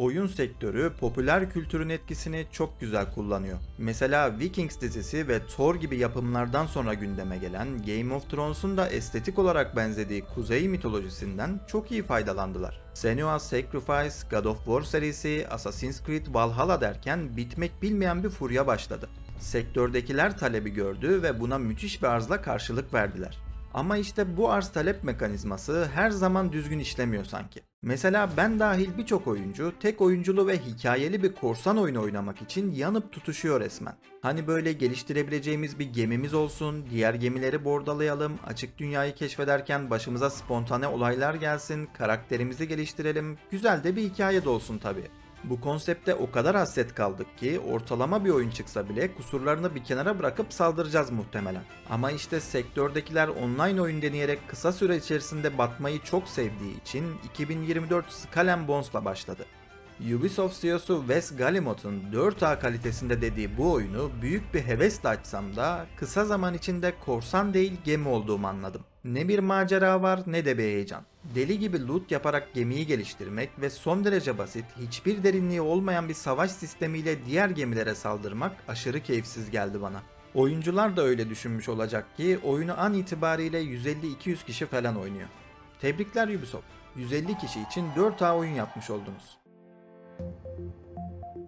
Oyun sektörü popüler kültürün etkisini çok güzel kullanıyor. Mesela Vikings dizisi ve Thor gibi yapımlardan sonra gündeme gelen Game of Thrones'un da estetik olarak benzediği kuzey mitolojisinden çok iyi faydalandılar. Senua's Sacrifice, God of War serisi, Assassin's Creed Valhalla derken bitmek bilmeyen bir furya başladı. Sektördekiler talebi gördü ve buna müthiş bir arzla karşılık verdiler. Ama işte bu arz talep mekanizması her zaman düzgün işlemiyor sanki. Mesela ben dahil birçok oyuncu tek oyunculu ve hikayeli bir korsan oyunu oynamak için yanıp tutuşuyor resmen. Hani böyle geliştirebileceğimiz bir gemimiz olsun, diğer gemileri bordalayalım, açık dünyayı keşfederken başımıza spontane olaylar gelsin, karakterimizi geliştirelim, güzel de bir hikaye de olsun tabii. Bu konsepte o kadar hasret kaldık ki ortalama bir oyun çıksa bile kusurlarını bir kenara bırakıp saldıracağız muhtemelen. Ama işte sektördekiler online oyun deneyerek kısa süre içerisinde batmayı çok sevdiği için 2024 Skull Bones'la başladı. Ubisoft CEO'su Wes Guillemot'un 4A kalitesinde dediği bu oyunu büyük bir hevesle açsam da kısa zaman içinde korsan değil gemi olduğumu anladım. Ne bir macera var ne de bir heyecan. Deli gibi loot yaparak gemiyi geliştirmek ve son derece basit, hiçbir derinliği olmayan bir savaş sistemiyle diğer gemilere saldırmak aşırı keyifsiz geldi bana. Oyuncular da öyle düşünmüş olacak ki oyunu an itibariyle 150-200 kişi falan oynuyor. Tebrikler Ubisoft. 150 kişi için 4A oyun yapmış oldunuz.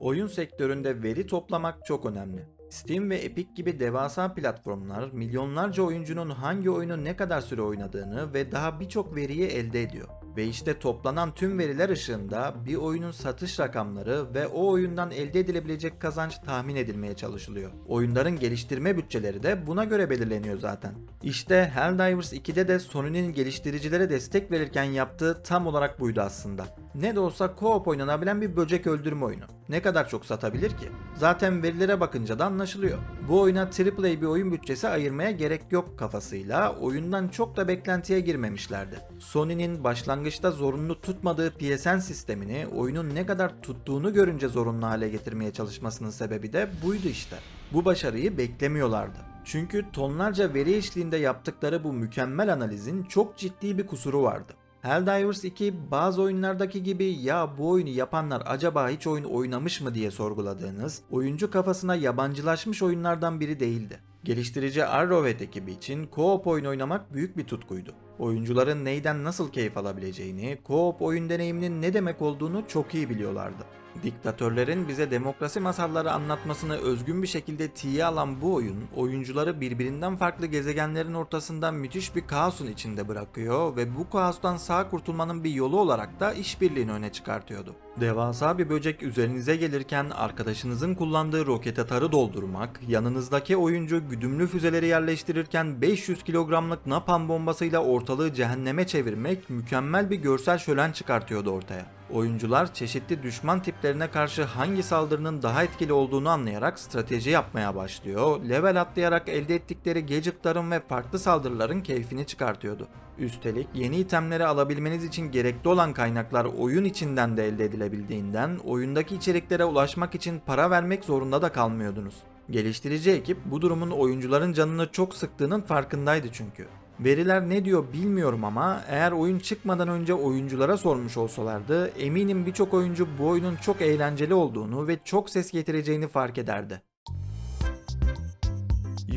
Oyun sektöründe veri toplamak çok önemli. Steam ve Epic gibi devasa platformlar milyonlarca oyuncunun hangi oyunu ne kadar süre oynadığını ve daha birçok veriyi elde ediyor. Ve işte toplanan tüm veriler ışığında bir oyunun satış rakamları ve o oyundan elde edilebilecek kazanç tahmin edilmeye çalışılıyor. Oyunların geliştirme bütçeleri de buna göre belirleniyor zaten. İşte Helldivers 2'de de Sony'nin geliştiricilere destek verirken yaptığı tam olarak buydu aslında. Ne de olsa co-op oynanabilen bir böcek öldürme oyunu. Ne kadar çok satabilir ki? Zaten verilere bakınca da anlaşılıyor. Bu oyuna AAA bir oyun bütçesi ayırmaya gerek yok kafasıyla oyundan çok da beklentiye girmemişlerdi. Sony'nin başlangıçta zorunlu tutmadığı PSN sistemini oyunun ne kadar tuttuğunu görünce zorunlu hale getirmeye çalışmasının sebebi de buydu işte. Bu başarıyı beklemiyorlardı. Çünkü tonlarca veri eşliğinde yaptıkları bu mükemmel analizin çok ciddi bir kusuru vardı. Helldivers 2 bazı oyunlardaki gibi ya bu oyunu yapanlar acaba hiç oyun oynamış mı diye sorguladığınız, oyuncu kafasına yabancılaşmış oyunlardan biri değildi. Geliştirici Arrowhead ekibi için co-op oyun oynamak büyük bir tutkuydu. Oyuncuların neyden nasıl keyif alabileceğini, co-op oyun deneyiminin ne demek olduğunu çok iyi biliyorlardı. Diktatörlerin bize demokrasi masalları anlatmasını özgün bir şekilde tiye alan bu oyun, oyuncuları birbirinden farklı gezegenlerin ortasında müthiş bir kaosun içinde bırakıyor ve bu kaostan sağ kurtulmanın bir yolu olarak da işbirliğini öne çıkartıyordu. Devasa bir böcek üzerinize gelirken arkadaşınızın kullandığı roket atarı doldurmak, yanınızdaki oyuncu güdümlü füzeleri yerleştirirken 500 kilogramlık napalm bombasıyla ortalığı cehenneme çevirmek mükemmel bir görsel şölen çıkartıyordu ortaya. Oyuncular çeşitli düşman tiplerine karşı hangi saldırının daha etkili olduğunu anlayarak strateji yapmaya başlıyor, level atlayarak elde ettikleri gadgetların ve farklı saldırıların keyfini çıkartıyordu. Üstelik yeni itemleri alabilmeniz için gerekli olan kaynaklar oyun içinden de elde edilebildiğinden oyundaki içeriklere ulaşmak için para vermek zorunda da kalmıyordunuz. Geliştirici ekip bu durumun oyuncuların canını çok sıktığının farkındaydı çünkü. Veriler ne diyor bilmiyorum ama eğer oyun çıkmadan önce oyunculara sormuş olsalardı eminim birçok oyuncu bu oyunun çok eğlenceli olduğunu ve çok ses getireceğini fark ederdi.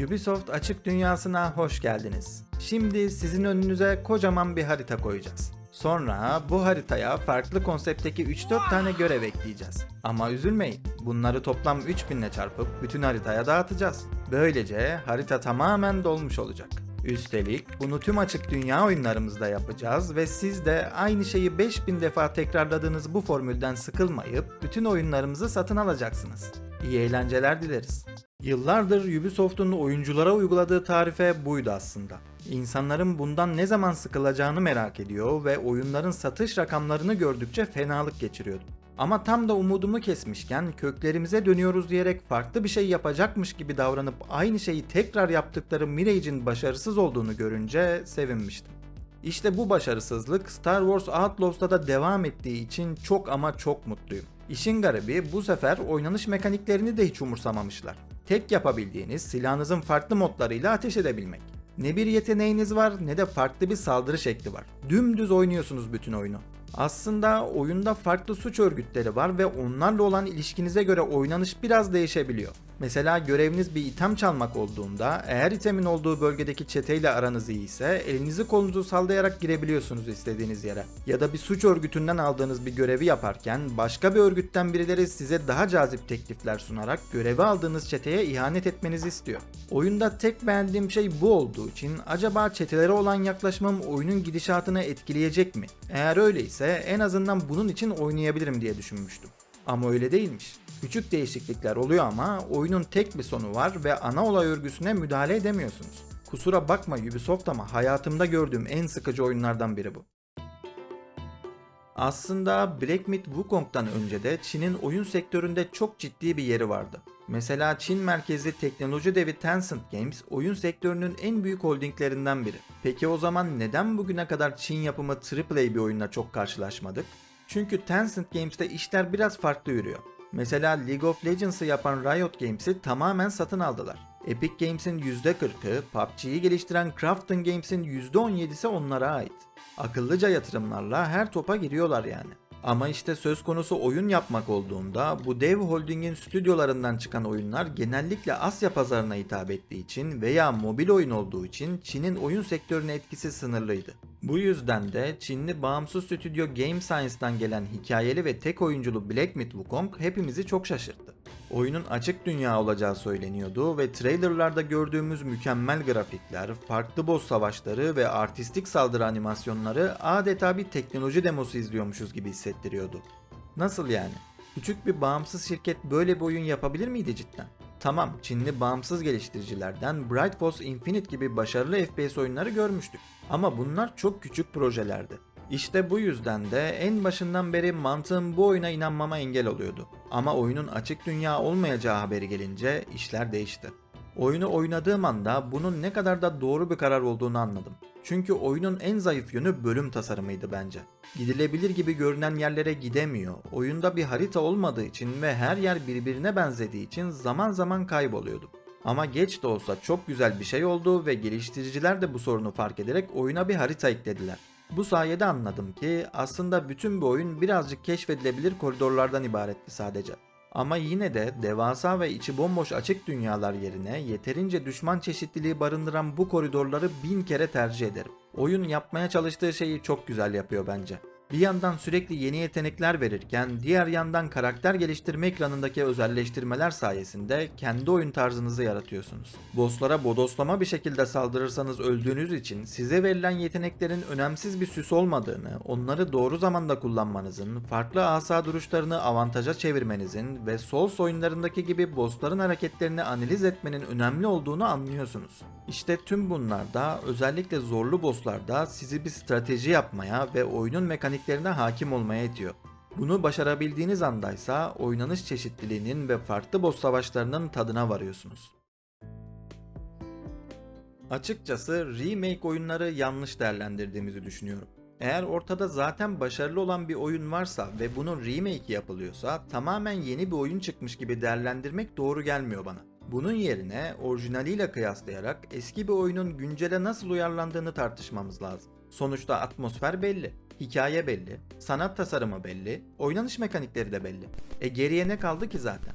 Ubisoft açık dünyasına hoş geldiniz. Şimdi sizin önünüze kocaman bir harita koyacağız. Sonra bu haritaya farklı konseptteki 3-4 tane görev ekleyeceğiz. Ama üzülmeyin. Bunları toplam 3000 ile çarpıp bütün haritaya dağıtacağız. Böylece harita tamamen dolmuş olacak. Üstelik bunu tüm açık dünya oyunlarımızda yapacağız ve siz de aynı şeyi 5000 defa tekrarladığınız bu formülden sıkılmayıp bütün oyunlarımızı satın alacaksınız. İyi eğlenceler dileriz. Yıllardır Ubisoft'un oyunculara uyguladığı tarife buydu aslında. İnsanların bundan ne zaman sıkılacağını merak ediyor ve oyunların satış rakamlarını gördükçe fenalık geçiriyordu. Ama tam da umudumu kesmişken köklerimize dönüyoruz diyerek farklı bir şey yapacakmış gibi davranıp aynı şeyi tekrar yaptıkları Mirage'in başarısız olduğunu görünce sevinmiştim. İşte bu başarısızlık Star Wars Outlaws'ta da devam ettiği için çok ama çok mutluyum. İşin garibi bu sefer oynanış mekaniklerini de hiç umursamamışlar. Tek yapabildiğiniz silahınızın farklı modlarıyla ateş edebilmek. Ne bir yeteneğiniz var ne de farklı bir saldırı şekli var. Dümdüz oynuyorsunuz bütün oyunu. Aslında oyunda farklı suç örgütleri var ve onlarla olan ilişkinize göre oynanış biraz değişebiliyor. Mesela göreviniz bir item çalmak olduğunda eğer itemin olduğu bölgedeki çeteyle aranız iyi ise elinizi kolunuzu sallayarak girebiliyorsunuz istediğiniz yere. Ya da bir suç örgütünden aldığınız bir görevi yaparken başka bir örgütten birileri size daha cazip teklifler sunarak görevi aldığınız çeteye ihanet etmenizi istiyor. Oyunda tek beğendiğim şey bu olduğu için acaba çetelere olan yaklaşımım oyunun gidişatını etkileyecek mi? Eğer öyleyse en azından bunun için oynayabilirim diye düşünmüştüm. Ama öyle değilmiş. Küçük değişiklikler oluyor ama oyunun tek bir sonu var ve ana olay örgüsüne müdahale edemiyorsunuz. Kusura bakma Ubisoft ama hayatımda gördüğüm en sıkıcı oyunlardan biri bu. Aslında Black Myth Wukong'dan önce de Çin'in oyun sektöründe çok ciddi bir yeri vardı. Mesela Çin merkezli teknoloji devi Tencent Games oyun sektörünün en büyük holdinglerinden biri. Peki o zaman neden bugüne kadar Çin yapımı AAA bir oyunla çok karşılaşmadık? Çünkü Tencent Games'te işler biraz farklı yürüyor. Mesela League of Legends'ı yapan Riot Games'i tamamen satın aldılar. Epic Games'in %40'ı, PUBG'yi geliştiren Krafton Games'in %17'si onlara ait. Akıllıca yatırımlarla her topa giriyorlar yani. Ama işte söz konusu oyun yapmak olduğunda bu dev holdingin stüdyolarından çıkan oyunlar genellikle Asya pazarına hitap ettiği için veya mobil oyun olduğu için Çin'in oyun sektörüne etkisi sınırlıydı. Bu yüzden de Çinli bağımsız stüdyo Game Science'dan gelen hikayeli ve tek oyunculu Black Myth Wukong hepimizi çok şaşırttı. Oyunun açık dünya olacağı söyleniyordu ve trailerlarda gördüğümüz mükemmel grafikler, farklı boss savaşları ve artistik saldırı animasyonları adeta bir teknoloji demosu izliyormuşuz gibi hissettiriyordu. Nasıl yani? Küçük bir bağımsız şirket böyle bir oyun yapabilir miydi cidden? Tamam, Çinli bağımsız geliştiricilerden Bright Force Infinite gibi başarılı FPS oyunları görmüştük. Ama bunlar çok küçük projelerdi. İşte bu yüzden de en başından beri mantığım bu oyuna inanmama engel oluyordu. Ama oyunun açık dünya olmayacağı haberi gelince işler değişti. Oyunu oynadığım anda bunun ne kadar da doğru bir karar olduğunu anladım. Çünkü oyunun en zayıf yönü bölüm tasarımıydı bence. Gidilebilir gibi görünen yerlere gidemiyor. Oyunda bir harita olmadığı için ve her yer birbirine benzediği için zaman zaman kayboluyordum. Ama geç de olsa çok güzel bir şey oldu ve geliştiriciler de bu sorunu fark ederek oyuna bir harita eklediler. Bu sayede anladım ki aslında bütün bu oyun birazcık keşfedilebilir koridorlardan ibaretti sadece. Ama yine de devasa ve içi bomboş açık dünyalar yerine yeterince düşman çeşitliliği barındıran bu koridorları bin kere tercih ederim. Oyun yapmaya çalıştığı şeyi çok güzel yapıyor bence. Bir yandan sürekli yeni yetenekler verirken diğer yandan karakter geliştirme ekranındaki özelleştirmeler sayesinde kendi oyun tarzınızı yaratıyorsunuz. Bosslara bodoslama bir şekilde saldırırsanız öldüğünüz için size verilen yeteneklerin önemsiz bir süs olmadığını, onları doğru zamanda kullanmanızın, farklı asa duruşlarını avantaja çevirmenizin ve Souls oyunlarındaki gibi bossların hareketlerini analiz etmenin önemli olduğunu anlıyorsunuz. İşte tüm bunlarda özellikle zorlu bosslarda sizi bir strateji yapmaya ve oyunun mekaniklerine hakim olmaya itiyor. Bunu başarabildiğiniz andaysa oynanış çeşitliliğinin ve farklı boss savaşlarının tadına varıyorsunuz. Açıkçası remake oyunları yanlış değerlendirdiğimizi düşünüyorum. Eğer ortada zaten başarılı olan bir oyun varsa ve bunun remake yapılıyorsa tamamen yeni bir oyun çıkmış gibi değerlendirmek doğru gelmiyor bana. Bunun yerine orijinaliyle kıyaslayarak eski bir oyunun güncele nasıl uyarlandığını tartışmamız lazım. Sonuçta atmosfer belli, hikaye belli, sanat tasarımı belli, oynanış mekanikleri de belli. E geriye ne kaldı ki zaten?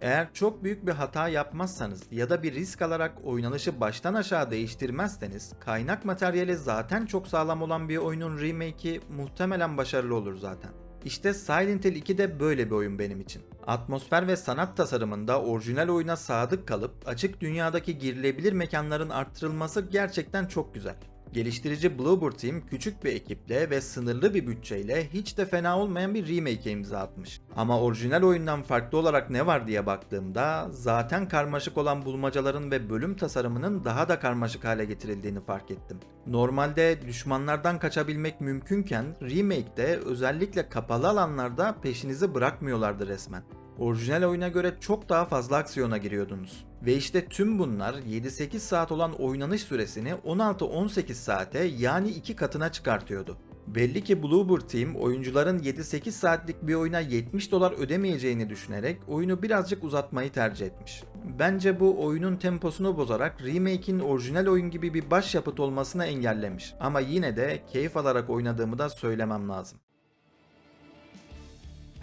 Eğer çok büyük bir hata yapmazsanız ya da bir risk alarak oynanışı baştan aşağı değiştirmezseniz kaynak materyali zaten çok sağlam olan bir oyunun remake'i muhtemelen başarılı olur zaten. İşte Silent Hill 2 de böyle bir oyun benim için. Atmosfer ve sanat tasarımında orijinal oyuna sadık kalıp açık dünyadaki girilebilir mekanların arttırılması gerçekten çok güzel. Geliştirici Bloober Team küçük bir ekiple ve sınırlı bir bütçeyle hiç de fena olmayan bir remake imza atmış. Ama orijinal oyundan farklı olarak ne var diye baktığımda zaten karmaşık olan bulmacaların ve bölüm tasarımının daha da karmaşık hale getirildiğini fark ettim. Normalde düşmanlardan kaçabilmek mümkünken remake'de özellikle kapalı alanlarda peşinizi bırakmıyorlardı resmen. Orijinal oyuna göre çok daha fazla aksiyona giriyordunuz. Ve işte tüm bunlar 7-8 saat olan oynanış süresini 16-18 saate yani iki katına çıkartıyordu. Belli ki Bloober Team oyuncuların 7-8 saatlik bir oyuna 70 dolar ödemeyeceğini düşünerek oyunu birazcık uzatmayı tercih etmiş. Bence bu oyunun temposunu bozarak remake'in orijinal oyun gibi bir başyapıt olmasını engellemiş. Ama yine de keyif alarak oynadığımı da söylemem lazım.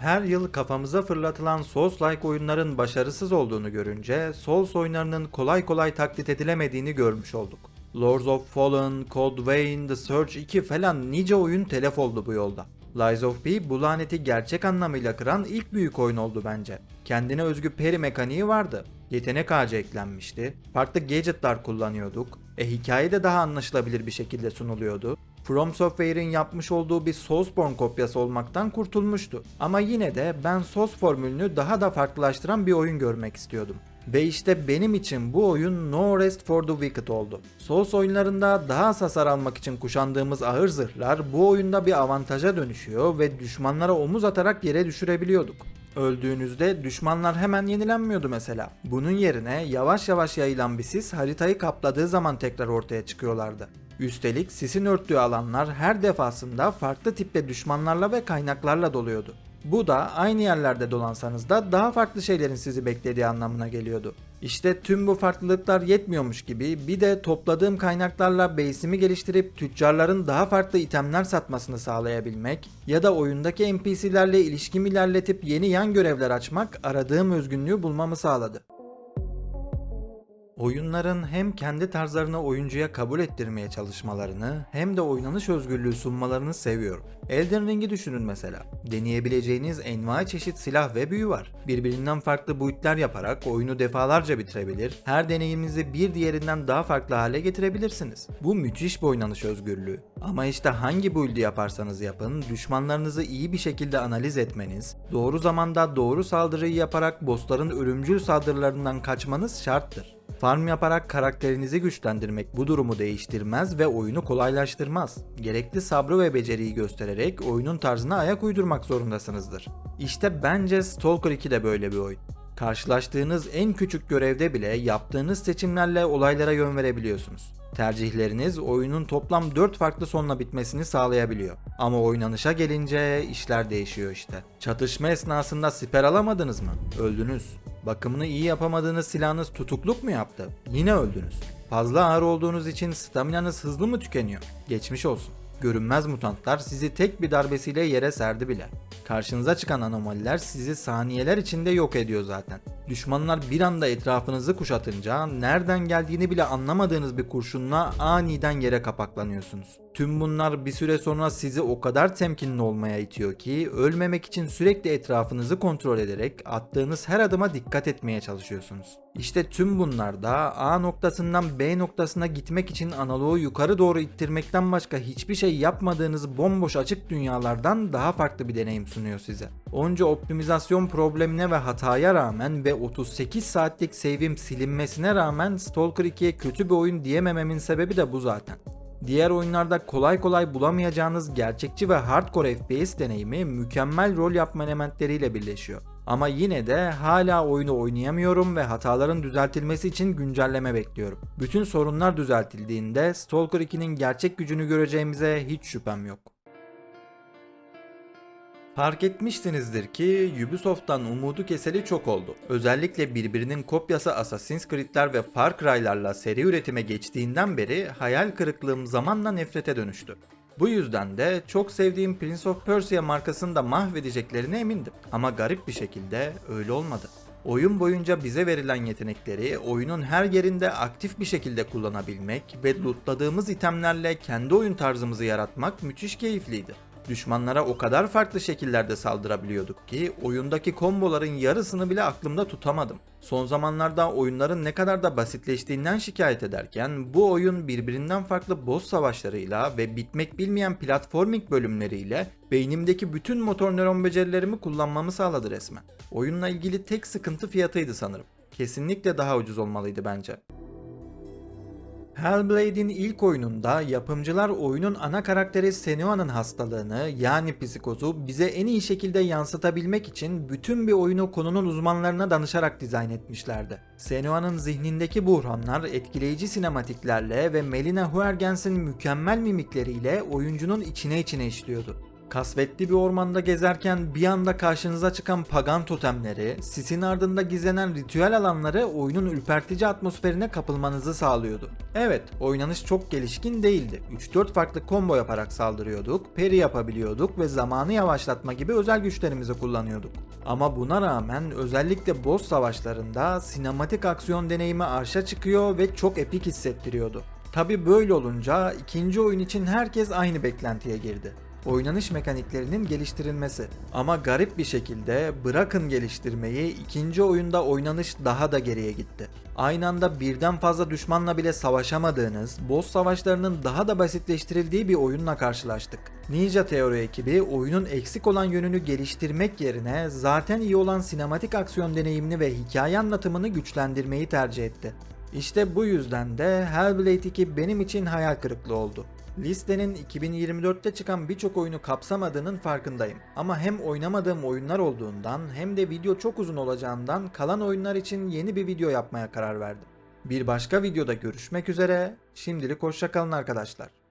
Her yıl kafamıza fırlatılan Souls-like oyunların başarısız olduğunu görünce Souls oyunlarının kolay kolay taklit edilemediğini görmüş olduk. Lords of Fallen, Code Vein, The Surge 2 falan nice oyun telef oldu bu yolda. Lies of P bu laneti gerçek anlamıyla kıran ilk büyük oyun oldu bence. Kendine özgü peri mekaniği vardı. Yetenek ağacı eklenmişti. Farklı gadgetlar kullanıyorduk. E hikaye de daha anlaşılabilir bir şekilde sunuluyordu. From Software'in yapmış olduğu bir Soulsborne kopyası olmaktan kurtulmuştu. Ama yine de ben Souls formülünü daha da farklılaştıran bir oyun görmek istiyordum. Ve işte benim için bu oyun No Rest for the Wicked oldu. Souls oyunlarında daha az hasar almak için kuşandığımız ağır zırhlar bu oyunda bir avantaja dönüşüyor ve düşmanlara omuz atarak yere düşürebiliyorduk. Öldüğünüzde düşmanlar hemen yenilenmiyordu mesela. Bunun yerine yavaş yavaş yayılan bir sis haritayı kapladığı zaman tekrar ortaya çıkıyorlardı. Üstelik sisin örttüğü alanlar her defasında farklı tipte düşmanlarla ve kaynaklarla doluyordu. Bu da aynı yerlerde dolansanız da daha farklı şeylerin sizi beklediği anlamına geliyordu. İşte tüm bu farklılıklar yetmiyormuş gibi bir de topladığım kaynaklarla base'imi geliştirip tüccarların daha farklı itemler satmasını sağlayabilmek ya da oyundaki NPC'lerle ilişkimi ilerletip yeni yan görevler açmak aradığım özgünlüğü bulmamı sağladı. Oyunların hem kendi tarzlarını oyuncuya kabul ettirmeye çalışmalarını hem de oynanış özgürlüğü sunmalarını seviyorum. Elden Ring'i düşünün mesela. Deneyebileceğiniz envai çeşit silah ve büyü var. Birbirinden farklı boyutlar yaparak oyunu defalarca bitirebilir, her deneyiminizi bir diğerinden daha farklı hale getirebilirsiniz. Bu müthiş bir oynanış özgürlüğü. Ama işte hangi build'i yaparsanız yapın, düşmanlarınızı iyi bir şekilde analiz etmeniz, doğru zamanda doğru saldırıyı yaparak bossların ölümcül saldırılarından kaçmanız şarttır. Farm yaparak karakterinizi güçlendirmek bu durumu değiştirmez ve oyunu kolaylaştırmaz. Gerekli sabrı ve beceriyi göstererek oyunun tarzına ayak uydurmak zorundasınızdır. İşte bence Stalker 2 de böyle bir oyun. Karşılaştığınız en küçük görevde bile yaptığınız seçimlerle olaylara yön verebiliyorsunuz. Tercihleriniz oyunun toplam 4 farklı sonla bitmesini sağlayabiliyor. Ama oynanışa gelince işler değişiyor işte. Çatışma esnasında siper alamadınız mı? Öldünüz. Bakımını iyi yapamadığınız silahınız tutukluk mu yaptı? Yine öldünüz. Fazla ağır olduğunuz için staminanız hızlı mı tükeniyor? Geçmiş olsun. Görünmez mutantlar sizi tek bir darbesiyle yere serdi bile. Karşınıza çıkan anomaliler sizi saniyeler içinde yok ediyor zaten. Düşmanlar bir anda etrafınızı kuşatınca nereden geldiğini bile anlamadığınız bir kurşunla aniden yere kapaklanıyorsunuz. Tüm bunlar bir süre sonra sizi o kadar temkinli olmaya itiyor ki ölmemek için sürekli etrafınızı kontrol ederek attığınız her adıma dikkat etmeye çalışıyorsunuz. İşte tüm bunlar da A noktasından B noktasına gitmek için analoğu yukarı doğru ittirmekten başka hiçbir şey yapmadığınız bomboş açık dünyalardan daha farklı bir deneyim sunuyor size. Onca optimizasyon problemine ve hataya rağmen ve 38 saatlik save'im silinmesine rağmen Stalker 2'ye kötü bir oyun diyemememin sebebi de bu zaten. Diğer oyunlarda kolay kolay bulamayacağınız gerçekçi ve hardcore FPS deneyimi mükemmel rol yapma elementleriyle birleşiyor. Ama yine de hala oyunu oynayamıyorum ve hataların düzeltilmesi için güncelleme bekliyorum. Bütün sorunlar düzeltildiğinde Stalker 2'nin gerçek gücünü göreceğimize hiç şüphem yok. Fark etmişsinizdir ki Ubisoft'tan umudu keseli çok oldu. Özellikle birbirinin kopyası Assassin's Creed'ler ve Far Cry'larla seri üretime geçtiğinden beri hayal kırıklığım zamanla nefrete dönüştü. Bu yüzden de çok sevdiğim Prince of Persia markasını da mahvedeceklerine emindim. Ama garip bir şekilde öyle olmadı. Oyun boyunca bize verilen yetenekleri oyunun her yerinde aktif bir şekilde kullanabilmek ve lootladığımız itemlerle kendi oyun tarzımızı yaratmak müthiş keyifliydi. Düşmanlara o kadar farklı şekillerde saldırabiliyorduk ki oyundaki komboların yarısını bile aklımda tutamadım. Son zamanlarda oyunların ne kadar da basitleştiğinden şikayet ederken bu oyun birbirinden farklı boss savaşlarıyla ve bitmek bilmeyen platforming bölümleriyle beynimdeki bütün motor nöron becerilerimi kullanmamı sağladı resmen. Oyunla ilgili tek sıkıntı fiyatıydı sanırım. Kesinlikle daha ucuz olmalıydı bence. Hellblade'in ilk oyununda yapımcılar oyunun ana karakteri Senua'nın hastalığını yani psikozu bize en iyi şekilde yansıtabilmek için bütün bir oyunu konunun uzmanlarına danışarak dizayn etmişlerdi. Senua'nın zihnindeki buhranlar etkileyici sinematiklerle ve Melina Huergens'in mükemmel mimikleriyle oyuncunun içine içine işliyordu. Kasvetli bir ormanda gezerken bir anda karşınıza çıkan pagan totemleri, sisin ardında gizlenen ritüel alanları oyunun ürpertici atmosferine kapılmanızı sağlıyordu. Evet, oynanış çok gelişkin değildi. 3-4 farklı combo yaparak saldırıyorduk, peri yapabiliyorduk ve zamanı yavaşlatma gibi özel güçlerimizi kullanıyorduk. Ama buna rağmen özellikle boss savaşlarında sinematik aksiyon deneyimi arşa çıkıyor ve çok epik hissettiriyordu. Tabi böyle olunca ikinci oyun için herkes aynı beklentiye girdi. Oynanış mekaniklerinin geliştirilmesi. Ama garip bir şekilde bırakın geliştirmeyi ikinci oyunda oynanış daha da geriye gitti. Aynı anda birden fazla düşmanla bile savaşamadığınız, boss savaşlarının daha da basitleştirildiği bir oyunla karşılaştık. Ninja Theory ekibi oyunun eksik olan yönünü geliştirmek yerine zaten iyi olan sinematik aksiyon deneyimini ve hikaye anlatımını güçlendirmeyi tercih etti. İşte bu yüzden de Hellblade 2 benim için hayal kırıklığı oldu. Listenin 2024'te çıkan birçok oyunu kapsamadığının farkındayım. Ama hem oynamadığım oyunlar olduğundan hem de video çok uzun olacağından kalan oyunlar için yeni bir video yapmaya karar verdim. Bir başka videoda görüşmek üzere. Şimdilik hoşçakalın arkadaşlar.